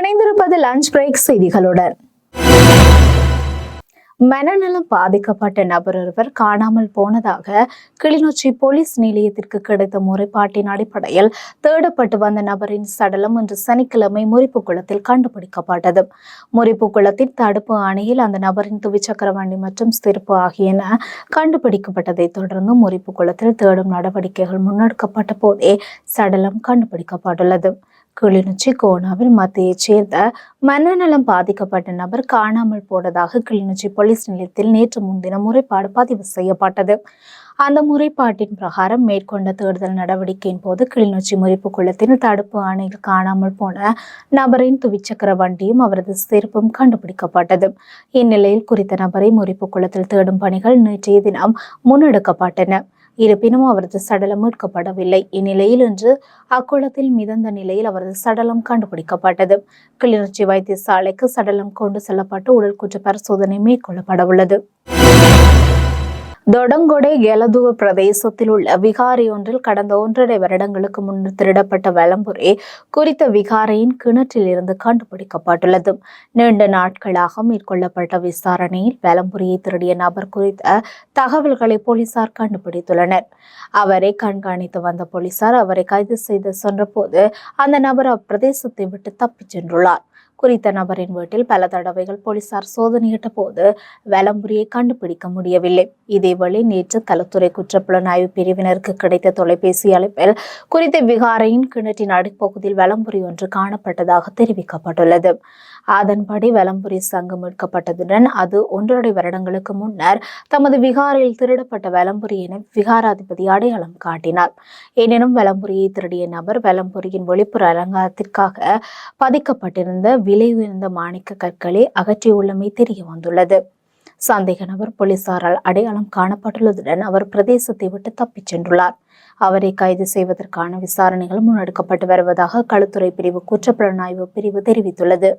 இணைந்திருப்பது lunch break செய்திகளுடன் மனநலம் பாதிக்கப்பட்ட நபர் ஒருவர் காணாமல் போனதாக கிளிநொச்சி போலீஸ் நிலையத்திற்கு கிடைத்த முறைப்பாட்டின் அடிப்படையில் தேடப்பட்டு வந்த நபரின் சடலம் இன்று சனிக்கிழமை முறிப்பு குளத்தில் கண்டுபிடிக்கப்பட்டது. முறிப்பு குளத்தின் தடுப்பு அணையில் அந்த நபரின் துவிச்சக்கர வண்டி மற்றும் சிறப்பு ஆகியன கண்டுபிடிக்கப்பட்டதைத் தொடர்ந்து முறிப்பு குளத்தில் தேடும் நடவடிக்கைகள் முன்னெடுக்கப்பட்ட போதே சடலம் கண்டுபிடிக்கப்பட்டுள்ளது. கிளிநொச்சி கோணாவில் மத்தியைச் சேர்ந்த மனநலம் பாதிக்கப்பட்ட நபர் காணாமல் போனதாக கிளிநொச்சி போலீஸ் நிலையத்தில் நேற்று முன்தினம் முறைப்பாடு பதிவு செய்யப்பட்டது. அந்த முறைப்பாட்டின் பிரகாரம் மேற்கொண்ட தேடுதல் நடவடிக்கையின் போது கிளிநொச்சி முறிப்பு குளத்தின் தடுப்பு அணையில் காணாமல் போன நபரின் துவிச்சக்கர வண்டியும் அவரது செருப்பும் கண்டுபிடிக்கப்பட்டது. இந்நிலையில் குறித்த நபரை முறிப்பு குளத்தில் தேடும் பணிகள் நேற்றைய தினம் முன்னெடுக்கப்பட்டன. இருப்பினும் அவரது சடலம் மீட்கப்படவில்லை. இந்நிலையில் இன்று அக்குளத்தில் மிதந்த நிலையில் அவரது சடலம் கண்டுபிடிக்கப்பட்டது. கிளிநொச்சி வைத்தியசாலைக்கு சடலம் கொண்டு செல்லப்பட்டு உடல் குற்ற பரிசோதனை மேற்கொள்ளப்பட உள்ளது தொடங்கொடை கெலதுவ பிரதேசத்தில் உள்ள விகாரி ஒன்றில் கடந்த ஒன்றரை வருடங்களுக்கு முன்னர் திருடப்பட்ட வலம்புரை குறித்த விகாரையின் கிணற்றில் இருந்து கண்டுபிடிக்கப்பட்டுள்ளது. நீண்ட நாட்களாக மேற்கொள்ளப்பட்ட விசாரணையில் வலம்புரியை திருடிய நபர் குறித்த தகவல்களை போலீசார் கண்டுபிடித்துள்ளனர். அவரை கண்காணித்து வந்த போலீசார் அவரை கைது செய்து சென்றபோது அந்த நபர் அப்பிரதேசத்தை விட்டு தப்பிச் சென்றுள்ளார். குறித்த நபரின் வீட்டில் பல தடவைகள் போலீசார் சோதனையிட்ட போது வலம்புரியை கண்டுபிடிக்க முடியவில்லை. இதேவேளை நேற்று குற்றப்புலன் குற்றப்புலனாய்வு பிரிவினருக்கு கிடைத்த தொலைபேசி அழைப்பில் குறித்த விகாரையின் கிணற்றின் அடிப்பகுதியில் வலம்புரி ஒன்று காணப்பட்டதாக தெரிவிக்கப்பட்டுள்ளது. அதன்படி வலம்புரி சங்கம் மீட்கப்பட்டதுடன் அது ஒன்றரை வருடங்களுக்கு முன்னர் தமது விகாரில் திருடப்பட்ட வலம்புரி என விகாராதிபதி அடையாளம் காட்டினார். எனினும் வலம்புரியை திருடிய நபர் வலம்புரியின் வெளிப்புற அலங்காரத்திற்காக பதிக்கப்பட்டிருந்த விலை உயர்ந்த மாணிக்க கற்களை அகற்றியுள்ளமை தெரிய வந்துள்ளது. சந்தேக நபர் போலீசாரால் அடையாளம் காணப்பட்டுள்ளதுடன் அவர் பிரதேசத்தை விட்டு தப்பிச் சென்றுள்ளார். அவரை கைது செய்வதற்கான விசாரணைகள் முன்னெடுக்கப்பட்டு வருவதாக களுத்துறை பிரிவு குற்றப்புலனாய்வு பிரிவு தெரிவித்துள்ளது.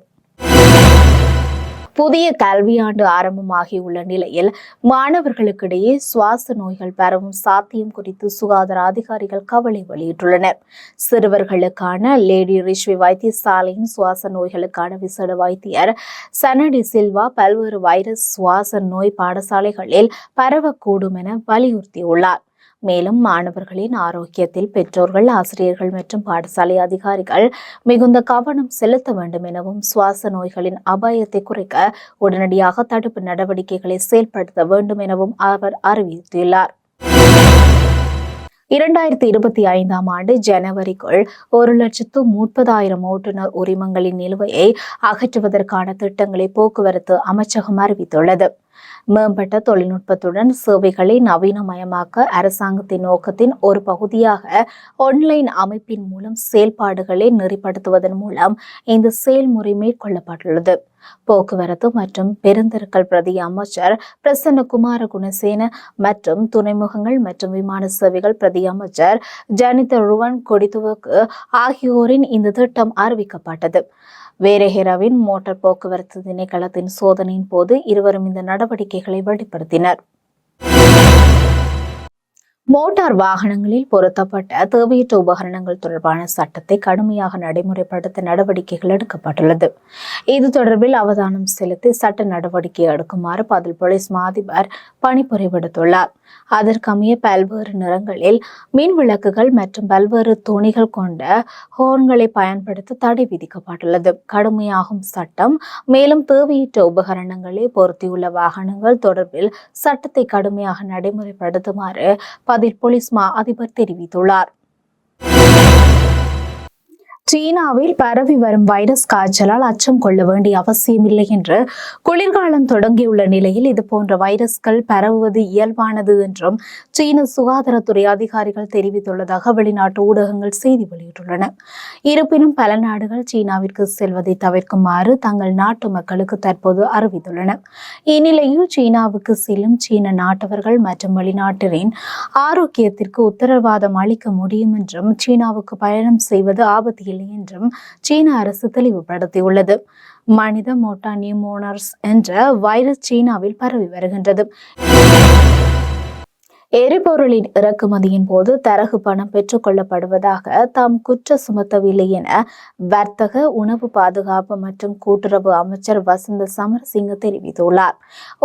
புதிய கல்வியாண்டு ஆரம்பமாகியுள்ள நிலையில் மாணவர்களுக்கிடையே சுவாச நோய்கள் பரவும் சாத்தியம் குறித்து சுகாதார அதிகாரிகள் கவலை வெளியிட்டுள்ளனர். சிறுவர்களுக்கான லேடி ரிஷ்வி வைத்தியசாலையின் சுவாச நோய்களுக்கான விசேட வைத்தியர் சனடி சில்வா பல்வேறு வைரஸ் சுவாச நோய் பாடசாலைகளில் பரவக்கூடும் என வலியுறுத்தியுள்ளார். மேலும் மாணவர்களின் ஆரோக்கியத்தில் பெற்றோர்கள் ஆசிரியர்கள் மற்றும் பாடசாலை அதிகாரிகள் மிகுந்த கவனம் செலுத்த வேண்டும் எனவும் சுவாச நோய்களின் அபாயத்தை குறைக்க உடனடியாக தடுப்பு நடவடிக்கைகளை செயல்படுத்த வேண்டும் எனவும் அவர் அறிவித்துள்ளார். இரண்டாயிரத்தி இருபத்தி ஐந்தாம் ஆண்டு ஜனவரிக்குள் ஒரு லட்சத்து முப்பதாயிரம் ஓட்டுநர் உரிமங்களின் நிலுவையை அகற்றுவதற்கான திட்டங்களை போக்குவரத்து அமைச்சகம் அறிவித்துள்ளது. மேம்பட்ட தொழில்நுட்பத்துடன் சேவைகளை நவீனமயமாக்க அரசாங்கத்தின் நோக்கத்தின் ஒரு பகுதியாக ஒன்லைன் அமைப்பின் மூலம் செயல்பாடுகளை நெறிப்படுத்துவதன் மூலம் இந்த செயல்முறை மேற்கொள்ளப்பட்டுள்ளது. போக்குவரத்து மற்றும் பெருந்தெருக்கள் பிரதி அமைச்சர் பிரசன்ன குமார குணசேன மற்றும் துறைமுகங்கள் மற்றும் விமான சேவைகள் பிரதி அமைச்சர் ஜனித ருவன் கொடித்துவக்கு ஆகியோரின் இந்த திட்டம் அறிவிக்கப்பட்டது. வேரஹெராவின் மோட்டார் போக்குவரத்து திணைக்களத்தின் சோதனையின் போது இருவரும் இந்த நடவடிக்கைகளை வெளிப்படுத்தினர். மோட்டார் வாகனங்களில் பொருத்தப்பட்ட தேவையற்ற உபகரணங்கள் தொடர்பான சட்டத்தை கடுமையாக நடைமுறைப்படுத்த நடவடிக்கைகள் எடுக்கப்பட்டுள்ளது. இது தொடர்பில் அவதானம் செலுத்தி சட்ட நடவடிக்கை எடுக்குமாறு பதில் போலீஸ் மாதிபர் பணிபுரிவிடுத்துள்ளார். அதற்கமைய பல்வேறு நிறங்களில் மின் விளக்குகள் மற்றும் பல்வேறு துணிகள் கொண்ட ஹோர்ன்களை பயன்படுத்த தடை விதிக்கப்பட்டுள்ளது. கடுமையாகும் சட்டம் மேலும் தேவையற்ற உபகரணங்களை பொருத்தியுள்ள வாகனங்கள் தொடர்பில் சட்டத்தை கடுமையாக நடைமுறைப்படுத்துமாறு பதில் போலீஸ் மா அதிபர் தெரிவித்துள்ளார். சீனாவில் பரவி வரும் வைரஸ் காய்ச்சலால் அச்சம் கொள்ள வேண்டிய அவசியமில்லை என்று குளிர்காலம் தொடங்கியுள்ள நிலையில் இது போன்ற வைரஸ்கள் பரவுவது இயல்பானது என்றும் சீன சுகாதாரத்துறை அதிகாரிகள் தெரிவித்துள்ளதாக வெளிநாட்டு ஊடகங்கள் செய்தி வெளியிட்டுள்ளன. இருப்பினும் பல நாடுகள் சீனாவிற்கு செல்வதை தவிர்க்குமாறு தங்கள் நாட்டு மக்களுக்கு தற்போது அறிவித்துள்ளன. இந்நிலையில் சீனாவுக்கு செல்லும் சீன நாட்டவர்கள் மற்றும் வெளிநாட்டினரின் ஆரோக்கியத்திற்கு உத்தரவாதம் அளிக்க முடியும் என்றும் சீனாவுக்கு பயணம் செய்வது ஆபத்து இல்லை என்றும் சீன அரசு தெளிவுபடுத்தியுள்ளது. மனித மோட்டா நியூமோனர்ஸ் என்ற வைரஸ் சீனாவில் பரவி வருகின்றது. எரிபொருளின் இறக்குமதியின் போது தரகு பணம் பெற்றுக்கொள்ளப்படுவதாக தாம் குற்ற சுமத்தவில்லை என வர்த்தக உணவு பாதுகாப்பு மற்றும் கூட்டுறவு அமைச்சர் வசந்த சமரசிங்க தெரிவித்துள்ளார்.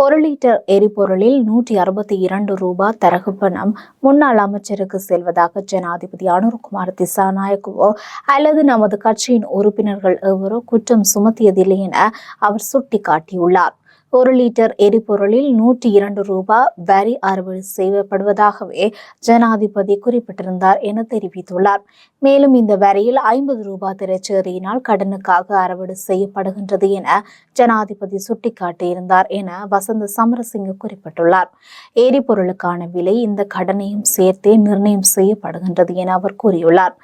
ஒரு லிட்டர் எரிபொருளில் நூற்றி அறுபத்தி இரண்டு ரூபாய் தரகு பணம் முன்னாள் அமைச்சருக்கு செல்வதாக ஜனாதிபதி அனுர்குமார் திசாநாயக்கவோ அல்லது நமது கட்சியின் உறுப்பினர்கள் எவரோ குற்றம் சுமத்தியதில்லை என அவர் சுட்டிக்காட்டியுள்ளார். ஒரு லிட்டர் எரிபொருளில் நூற்றி இரண்டு ரூபாய் வரி அறுவடை செய்யப்படுவதாகவே ஜனாதிபதி குறிப்பிட்டிருந்தார் என தெரிவித்துள்ளார். மேலும் இந்த வரியில் ஐம்பது ரூபாய் திரைச்சேரியினால் கடனுக்காக அறுவடை செய்யப்படுகின்றது என ஜனாதிபதி சுட்டிக்காட்டியிருந்தார் என வசந்த சமரசிங்க குறிப்பிட்டுள்ளார். எரிபொருளுக்கான விலை இந்த கடனையும் சேர்த்தே நிர்ணயம் செய்யப்படுகின்றது என அவர் கூறியுள்ளார்.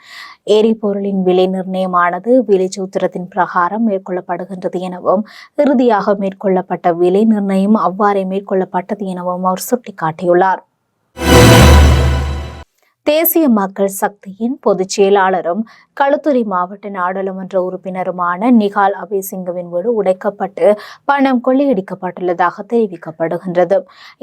எரிபொருளின் விலை நிர்ணயமானது விலை சூத்திரத்தின் பிரகாரம் மேற்கொள்ளப்படுகின்றது எனவும் இறுதியாக மேற்கொள்ளப்பட்ட விலை நிர்ணயம் அவ்வாறே மேற்கொள்ளப்பட்டது எனவும் அவர் சுட்டிக்காட்டியுள்ளார். தேசிய மக்கள் சக்தியின் பொதுச் செயலாளரும் களுத்துறை மாவட்ட நாடாளுமன்ற உறுப்பினருமான நிகால் அபேசிங்கவின் வீடு உடைக்கப்பட்டு பணம் கொள்ளையடிக்கப்பட்டுள்ளதாக தெரிவிக்கப்படுகின்றது.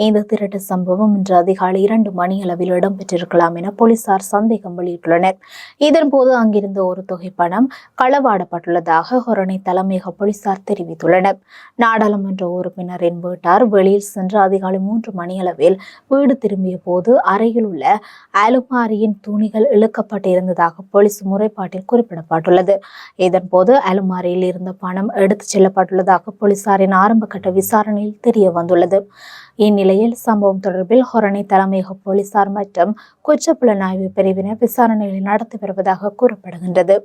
இந்த திருட்டு சம்பவம் இன்று அதிகாலை இரண்டு மணி அளவில் இடம்பெற்றிருக்கலாம் என போலீசார் சந்தேகம் வெளியிட்டுள்ளனர். இதன்போது அங்கிருந்த ஒரு தொகை பணம் களவாடப்பட்டுள்ளதாக ஹொரணை தலைமையக போலீசார் தெரிவித்துள்ளனர். நாடாளுமன்ற உறுப்பினரின் வீட்டார் வெளியில் சென்று அதிகாலை மூன்று மணியளவில் வீடு திரும்பிய போது அறையில் உள்ள அலுமாரியின் துணிகள் இழுக்கப்பட்டிருந்ததாக போலீஸ் முறைப்பாட்டில் குறிப்பிடப்பட்டுள்ளது. இதன்போது அலுமாரியில் இருந்த பணம் எடுத்துச் செல்லப்பட்டுள்ளதாக போலீசாரின் ஆரம்பகட்ட விசாரணையில் தெரிய வந்துள்ளது இந்நிலையில் சம்பவம் தொடர்பில் ஹொரணை தலைமையக போலீசார் மற்றும் குற்றப்புலனாய்வு பிரிவினர் விசாரணைகளை நடத்தி வருவதாக கூறப்படுகின்றது.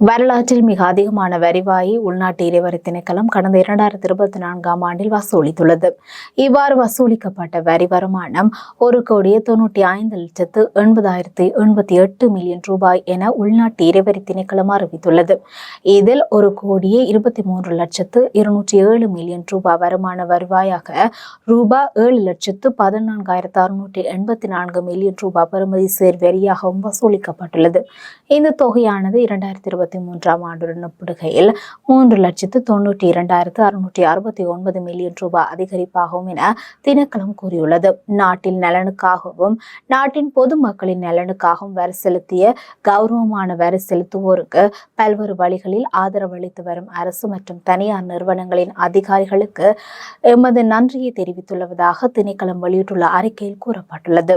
வரலாற்றில் மிக அதிகமான வரிவாயை உள்நாட்டு இறைவரி திணைக்களம் கடந்த இரண்டாயிரத்தி இருபத்தி நான்காம் ஆண்டில் வசூலித்துள்ளது. இவ்வாறு வசூலிக்கப்பட்ட வரி வருமானம் ஒரு கோடியே தொன்னூற்றி ஐந்து லட்சத்து எண்பதாயிரத்தி எண்பத்தி எட்டு மில்லியன் ரூபாய் என உள்நாட்டு இறைவரி திணைக்களம் அறிவித்துள்ளது. இதில் ஒரு கோடியே இருபத்தி மூன்று லட்சத்து இருநூற்றி ஏழு மில்லியன் ரூபாய் வருமான வருவாயாக ரூபாய் ஏழு லட்சத்து பதினான்காயிரத்து அறுநூற்றி எண்பத்தி நான்கு மில்லியன் ரூபாய் பெறுமதி சேர் வரியாகவும் வசூலிக்கப்பட்டுள்ளது. இந்த தொகையானது இரண்டாயிரத்தி இருபத்தி இருபத்தி மூன்றாம் ஆண்டுடன் ஒப்பிடுகையில் மூன்று லட்சத்து தொன்னூற்றி இரண்டாயிரத்து அறுநூற்றி அறுபத்தி ஒன்பது மில்லியன் ரூபாய் அதிகரிப்பாகும் என திணைக்களம் கூறியுள்ளது. நாட்டின் நலனுக்காகவும் நாட்டின் பொதுமக்களின் நலனுக்காகவும் வரி செலுத்திய கௌரவமான வரி செலுத்துவோருக்கு பல்வேறு வழிகளில் ஆதரவு அளித்து வரும் அரசு மற்றும் தனியார் நிறுவனங்களின் அதிகாரிகளுக்கு எமது நன்றியை தெரிவித்துள்ளதாக திணைக்களம் வெளியிட்டுள்ள அறிக்கையில் கூறப்பட்டுள்ளது.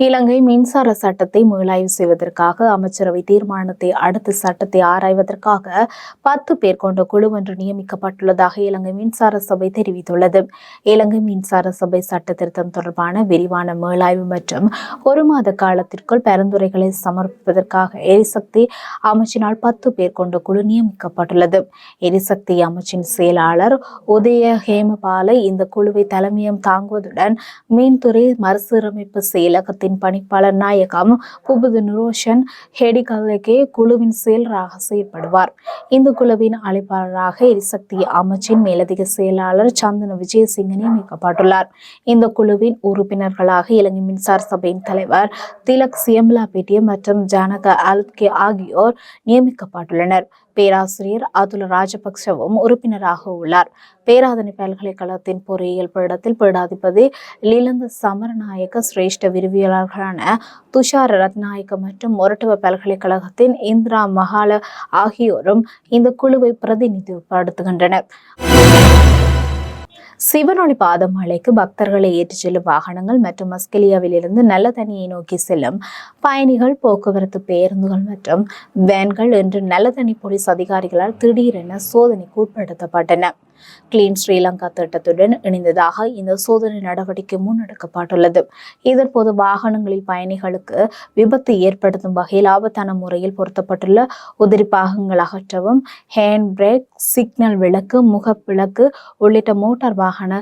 இலங்கை மின்சார சட்டத்தை மீளாய்வு செய்வதற்காக அமைச்சரவை தீர்மானத்தை அடுத்த சட்டத்தை ஆராய்வதற்காக பத்து பேர் கொண்ட குழு ஒன்று நியமிக்கப்பட்டுள்ளதாக இலங்கை மின்சார சபை தெரிவித்துள்ளது. இலங்கை மின்சார சபை சட்ட திருத்தம் தொடர்பான விரிவான மீளாய்வு மற்றும் ஒரு மாத காலத்திற்குள் பரிந்துரைகளை சமர்ப்பிப்பதற்காக எரிசக்தி அமைச்சினால் பத்து பேர் கொண்ட குழு நியமிக்கப்பட்டுள்ளது. எரிசக்தி அமைச்சின் செயலாளர் உதய ஹேமபாலை இந்த குழுவை தலைமையம் தாங்குவதுடன் மீன்துறை மறுசீரமைப்பு செயலகத்தின் குழுவின் பணிப்பாளர் நாயகம் புபுது நுரோஷன் ஹெடிகலகே குழுவின் செயலராக செயற்படுவார். இந்த குழுவின் அழைப்பாளராக எரிசக்தி அமைச்சின் மேலதிக செயலாளர் சந்தன விஜயசிங்க நியமிக்கப்பட்டுள்ளார். இந்த குழுவின் உறுப்பினர்களாக இலங்கை மின்சார சபையின் தலைவர் திலக் சியம்லா பேட்டியம் மற்றும் ஜானக அல்கே ஆகியோர் நியமிக்கப்பட்டுள்ளனர். பேராசிரியர் அதுல ராஜபக்சவும் உறுப்பினராக உள்ளார். பேராதனை பல்கலைக்கழகத்தின் பொறியியல் பீடத்தில் பீடாதிபதி லீலந்த சமரநாயக்க சிரேஷ்ட விரிவியலாளர்களான துஷார் ரத்நாயக்க மற்றும் மொரட்டுவ பல்கலைக்கழகத்தின் இந்திரா மகால ஆகியோரும் இந்த குழுவை பிரதிநிதிப்படுத்துகின்றனர் சிவனொளி பாதமலைக்கு பக்தர்களை ஏற்றிச் செல்லும் வாகனங்கள் மற்றும் மஸ்கெலியாவிலிருந்து நல்ல தண்ணியை நோக்கி செல்லும் பயணிகள் போக்குவரத்து பேருந்துகள் மற்றும் வேன்கள் என்று நல்ல தண்ணி போலீஸ் அதிகாரிகளால் திடீரென சோதனைக்கு உட்படுத்தப்பட்டன. கிளீன் ஸ்ரீலங்கா திட்டத்துடன் இணைந்ததாக இந்த சோதனை நடவடிக்கை முன்னெடுக்கப்பட்டுள்ளது. இதன்போது வாகனங்களில் பயணிகளுக்கு விபத்து ஏற்படுத்தும் வகையில் ஆபத்தான முறையில் பொருத்தப்பட்டுள்ள உதிரி பாகங்கள் அகற்றவும் ஹேண்ட் பிரேக் சிக்னல் விளக்கு முகப்பிளக்கு உள்ளிட்ட மோட்டார் வாகன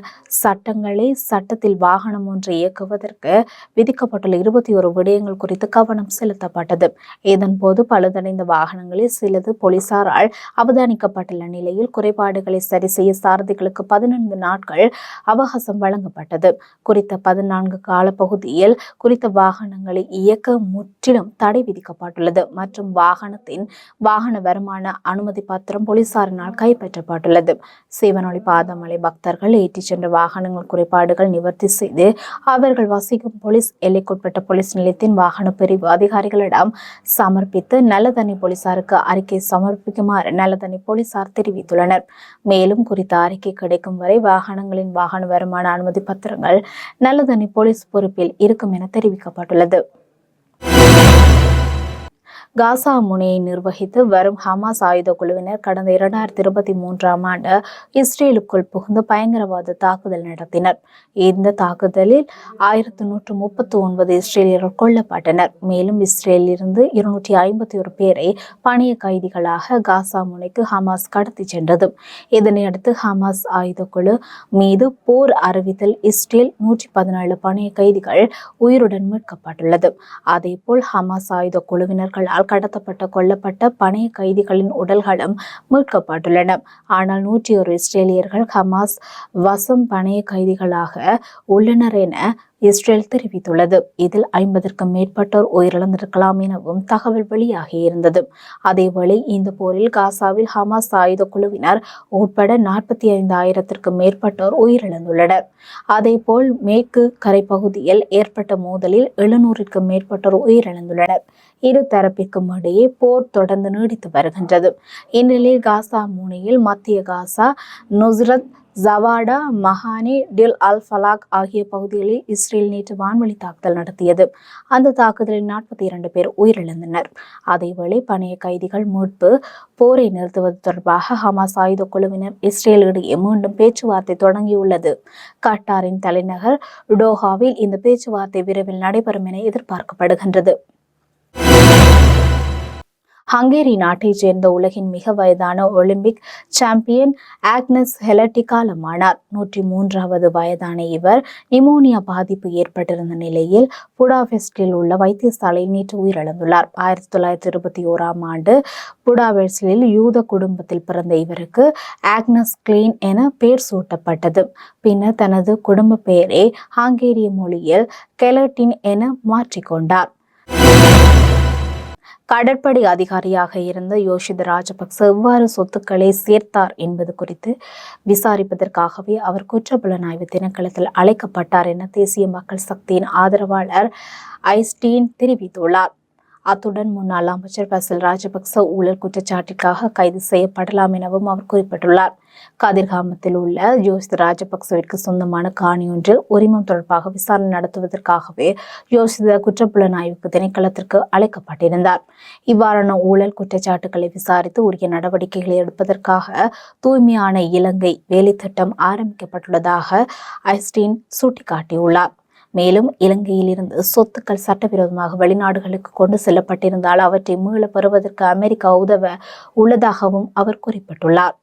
சட்டங்களை சட்டத்தில் வாகனம் ஒன்று இயக்குவதற்கு விதிக்கப்பட்டுள்ள இருபத்தி ஒரு விடயங்கள் குறித்து கவனம் செலுத்தப்பட்டது. இதன்போது பழுதடைந்த வாகனங்களில் சிலது போலீசாரால் அவதானிக்கப்பட்டுள்ள நிலையில் குறைபாடுகளை சரி செய்ய ஆலய சாரதிகளுக்கு பதினைந்து நாட்கள் அவகாசம் வழங்கப்பட்டது. குறித்த பதினான்கு காலப்பகுதியில் குறித்த வாகனங்களை இயக்க முற்றிலும் தடை விதிக்கப்பட்டுள்ளது. மற்றும் வாகனத்தின் வாகன வருமான அனுமதி பத்திரம் போலீசாரினால் கைப்பற்றப்பட்டுள்ளது. சிவனொளி பாதமலை பக்தர்கள் ஏற்றிச் சென்ற வாகனங்கள் குறைபாடுகள் நிவர்த்தி செய்து அவர்கள் வசிக்கும் போலீஸ் எல்லைக்குட்பட்ட போலீஸ் நிலையத்தின் வாகன பிரிவு அதிகாரிகளிடம் சமர்ப்பித்து நல்லதண்ணி போலீசாருக்கு அறிக்கை சமர்ப்பிக்குமாறு நல்லதண்ணி போலீசார் தெரிவித்துள்ளனர். மேலும் குறித்த அறிக்கை கிடைக்கும் வரை வாகனங்களின் வாகன வருமான அனுமதி பத்திரங்கள் நல்லதனி போலீஸ் பொறுப்பில் இருக்கும் என தெரிவிக்கப்பட்டுள்ளது. காசா முனையை நிர்வகித்து வரும் ஹமாஸ் ஆயுத குழுவினர் கடந்த இரண்டாயிரத்தி இருபத்தி மூன்றாம் ஆண்டு இஸ்ரேலுக்குள் புகுந்து பயங்கரவாத தாக்குதல் நடத்தினர். இந்த தாக்குதலில் ஆயிரத்தி நூற்று முப்பத்தி ஒன்பது இஸ்ரேலியர்கள் கொல்லப்பட்டனர். மேலும் இஸ்ரேலிலிருந்து இருநூற்றி ஐம்பத்தி ஒரு பேரை பணிய கைதிகளாக காசா முனைக்கு ஹமாஸ் கடத்தி சென்றது. இதனையடுத்து ஹமாஸ் ஆயுத குழு மீது போர் அறிவித்தல் இஸ்ரேல் நூற்றி பதினேழு பணிய கைதிகள் உயிருடன் மீட்கப்பட்டுள்ளது. அதேபோல் ஹமாஸ் ஆயுத குழுவினர்களால் கடத்தப்பட்ட கொல்லப்பட்ட பணைய கைதிகளின் உடல்களும் மீட்கப்பட்டுள்ளன. ஆனால் நூற்றி ஒரு இஸ்ரேலியர்கள் ஹமாஸ் வசம் பணைய கைதிகளாக உள்ளனர் என இஸ்ரேல் தெரிவித்துள்ளது. இதில் ஐம்பதற்கும் மேற்பட்டோர் உயிரிழந்திருக்கலாம் எனவும் தகவல் வெளியாகியிருந்தது அதேவேளை இந்த போரில் காசாவில் ஹமாஸ் ஆயுத குழுவினர் உட்பட நாற்பத்தி ஐந்து ஆயிரத்திற்கும் மேற்பட்டோர் உயிரிழந்துள்ளனர். அதேபோல் மேற்கு கரைப்பகுதியில் ஏற்பட்ட மோதலில் எழுநூறுக்கும் மேற்பட்டோர் உயிரிழந்துள்ளனர். இரு தரப்பிற்கும் இடையே போர் தொடர்ந்து நீடித்து வருகின்றது. இந்நிலையில் காசா முனையில் மத்திய காசா நுஸ்ரத் ஜவாடா மஹானி டில் அல் ஃபலாக் ஆகிய பகுதிகளில் இஸ்ரேல் நேற்று வான்வழி தாக்குதல் நடத்தியது. அந்த தாக்குதலில் நாற்பத்தி இரண்டு பேர் உயிரிழந்தனர். அதேவேளை பணைய கைதிகள் மீட்பு போரை நிறுத்துவது தொடர்பாக ஹமாஸ் ஆயுத குழுவினர் இஸ்ரேலிடையே மீண்டும் பேச்சுவார்த்தை தொடங்கியுள்ளது. கட்டாரின் தலைநகர் டோஹாவில் இந்த பேச்சுவார்த்தை விரைவில் நடைபெறும் என எதிர்பார்க்கப்படுகின்றது. ஹங்கேரி நாட்டைச் சேர்ந்த உலகின் மிக வயதான ஒலிம்பிக் சாம்பியன் ஆக்னஸ் ஹெலட்டிகாலமானார். நூற்றி மூன்றாவது வயதான இவர் நிமோனியா பாதிப்பு ஏற்பட்டிருந்த நிலையில் புடாபெஸ்டில் உள்ள வைத்தியசாலையில் நேற்று உயிரிழந்துள்ளார். ஆயிரத்தி தொள்ளாயிரத்தி இருபத்தி ஓராம் ஆண்டு புடாபெஸ்டில் யூத குடும்பத்தில் பிறந்த இவருக்கு ஆக்னஸ் கிளீன் என பெயர் சூட்டப்பட்டது. பின்னர் தனது குடும்ப பெயரை ஹங்கேரிய மொழியில் கெலட்டின் என மாற்றிக்கொண்டார் கடற்படை அதிகாரியாக இருந்த யோஷித ராஜபக்ச எவ்வாறு சொத்துக்களை சேர்த்தார் என்பது குறித்து விசாரிப்பதற்காகவே அவர் குற்றப்புலனாய்வு திணைக்களத்தில் அழைக்கப்பட்டார் என தேசிய மக்கள் சக்தியின் ஆதரவாளர் ஐஸ்டீன் தெரிவித்துள்ளார். அத்துடன் முன்னாள் அமைச்சர் பசில் ராஜபக்ச ஊழல் குற்றச்சாட்டிற்காக கைது செய்யப்படலாம் எனவும் அவர் குறிப்பிட்டுள்ளார். கதிர்காமத்தில் உள்ள யோசித் ராஜபக்சவிற்கு சொந்தமான காணி ஒன்றில் உரிமம் தொடர்பாக விசாரணை நடத்துவதற்காகவே யோசித குற்றப்புலனாய்வுக்கு திணைக்களத்திற்கு அழைக்கப்பட்டிருந்தார். இவ்வாறான ஊழல் குற்றச்சாட்டுகளை விசாரித்து உரிய நடவடிக்கைகளை எடுப்பதற்காக தூய்மையான இலங்கை வேலைத்திட்டம் ஆரம்பிக்கப்பட்டுள்ளதாக ஐஸ்டீன் சுட்டிக்காட்டியுள்ளார். மேலும் இலங்கையிலிருந்து சொத்துக்கள் சட்டவிரோதமாக வெளிநாடுகளுக்கு கொண்டு செல்லப்பட்டிருந்தால் அவற்றை மீள பெறுவதற்கு அமெரிக்கா உதவ உள்ளதாகவும் அவர் குறிப்பிட்டுள்ளார்.